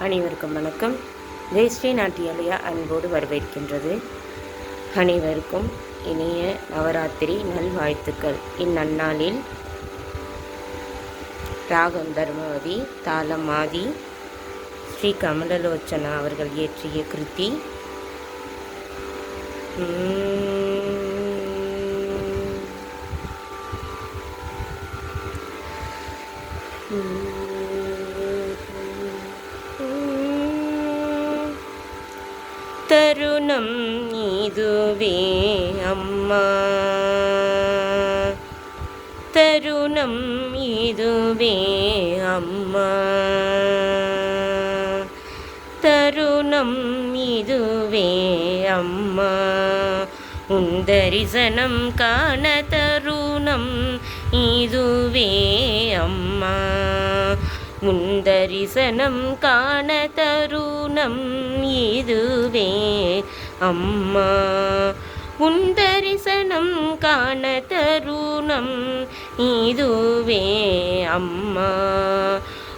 அனைவருக்கும் வணக்கம். ஜெயஸ்ரீ நாட்டியாலயா அன்போடு வரவேற்கின்றது. அனைவருக்கும் இனிய நவராத்திரி நல்வாழ்த்துக்கள். இந்நன்னாளில் ராகம் தர்மவதி தாளமாதி ஸ்ரீ கமலலோச்சனா அவர்கள் இயற்றிய கிருத்தி தருணம் இதுவே அம்மா தருணம் இதுவே அம்மா தருணம் இதுவே அம்மா உன் தரிசனம் காண தருணம் இதுவே அம்மா முந்தரிசனம் காண தருணம் இதுவே. அம்மா முந்தரிசனம் காண தருணம் இதுவே. அம்மா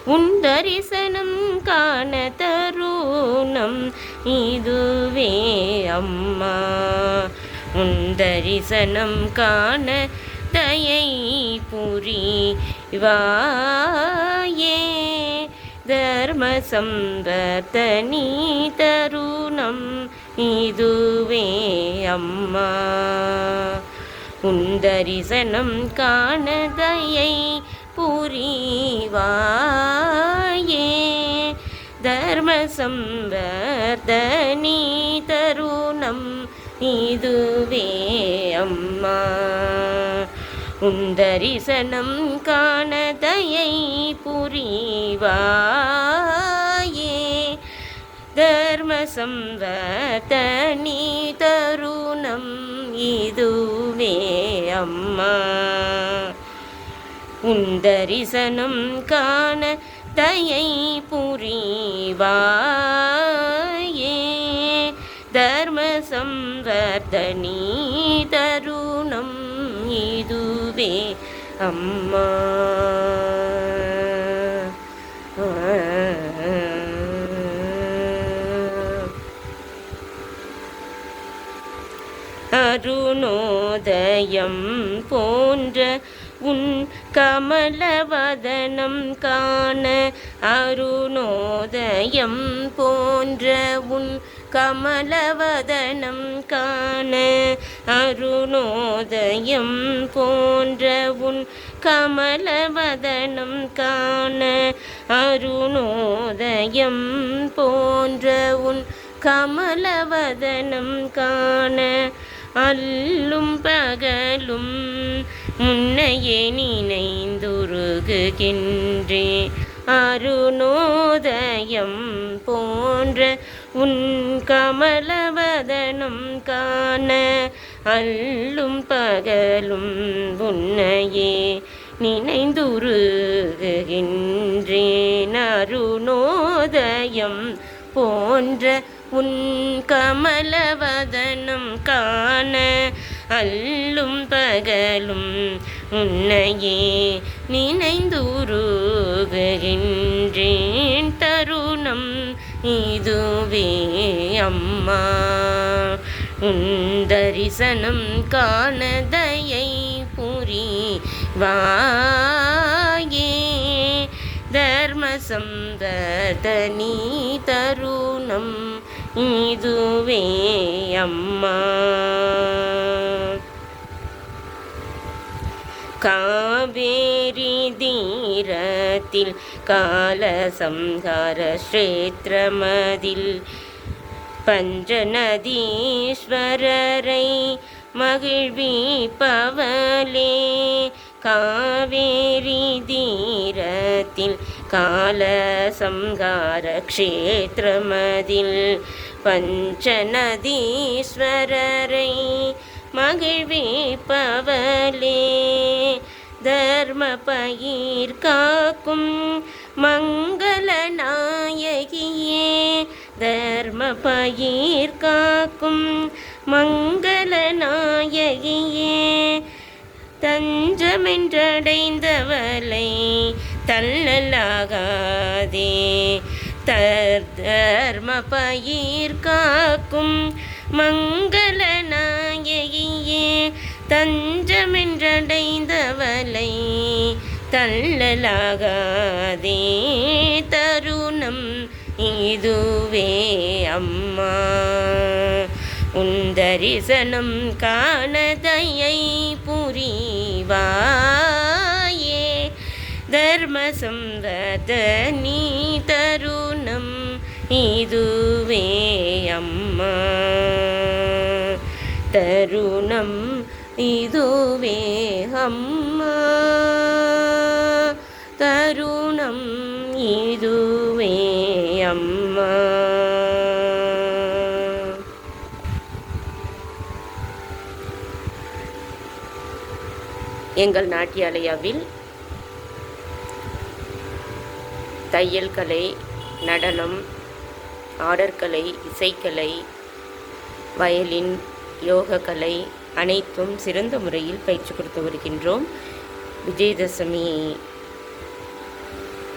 உன் தரிசனம் காண தருணம் இதுவே. அம்மா உன் தரிசனம் காண தயை புரி வாயே தர்ம சம்பர்த்தனி தருணம் இதுவே அம்மா உன் தரிசனம் புரிவாயே தர்ம சம்பர்த்தனி தருணம் இதுவே அம்மா உன் காணதையை புரிவாயே. தர்ம சம்பர்த்தனி தருணம் இதுவே அம்மா. உந்தரிசனம் காண தயை புரிவாயே. தர்ம சம்வர்தனி இதுவே அம்மா. அருணோதயம் போன்ற உன் கமலவதனம் காண அருணோதயம் போன்ற உன் கமலவதனம் காண அருணோதயம் போன்ற உன் கமலவதனம் காண அருணோதயம் போன்ற உன் கமலவதனம் காண அல்லும் பகலும் முன்னையே நினைந்துருகுகின்றே. அருணோதயம் போன்ற உன் கமலவதனம் காண அல்லும் பகலும் உன்னையே நினைந்துருகின்றேன் அருணோதயம் போன்ற உன் கமலவதனம் காண அல்லும் பகலும் உன்னையே நினைந்துருகின்றேன் தருணம் இதுவே அம்மா. தரிசனம் காண தயை புரி வாயே தர்ம சம்பதனி தருணம் இதுவே அம்மா. காவேரி தீரத்தில் காலசம்ஹார ஸ்ரேத்திரமதில் பஞ்சநதீஸ்வரரை மகிழ்விப்பவளே. காவேரி தீரத்தில் காலசம்ஹார க்ஷேத்திரமதில் பஞ்சநதீஸ்வரரை மகிழ்விப்பவளே. தர்ம பயிர் காக்கும் மங்கள நாயகியே தர்ம பயிர் காக்கும் மங்கள நாயகியே. தஞ்சமென்றடைந்தவளை தள்ளலாகாதே. தர் தர்ம பயிர் காக்கும் மங்கள நாயகியே. தஞ்சமென்றடைந்தவளை தள்ளலாகாதே. தருணம் இதுவே அம்மா. உன் தரிசனம் காணதையை புரிவாயே. தர்ம சம்வதனி தருணம் இதுவே அம்மா. தருணம் இதுவே அம்மா. எங்கள் நாட்டியாலயாவில் தையல் கலை நடனம் ஆடற்கலை இசைக்கலை வயலின் யோக கலை அனைத்தும் சிறந்த முறையில் பயிற்சி கொடுத்து வருகின்றோம். விஜயதசமி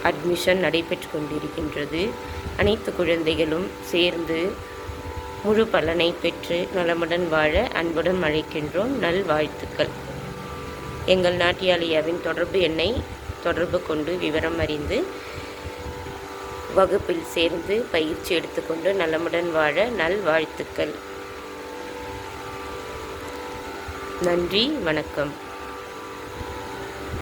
அட்மிஷன் நடைபெற்று கொண்டிருக்கின்றது. அனைத்து குழந்தைகளும் சேர்ந்து முழு பலனை பெற்று நலமுடன் வாழ அன்புடன் அழைக்கின்றோம். நல்வாழ்த்துக்கள். எங்கள் நாட்டியாலியாவின் தொடர்பு எண்ணை தொடர்பு கொண்டு விவரம் அறிந்து வகுப்பில் சேர்ந்து பயிற்சி எடுத்துக்கொண்டு நலமுடன் வாழ நல் வாழ்த்துக்கள். நன்றி வணக்கம்.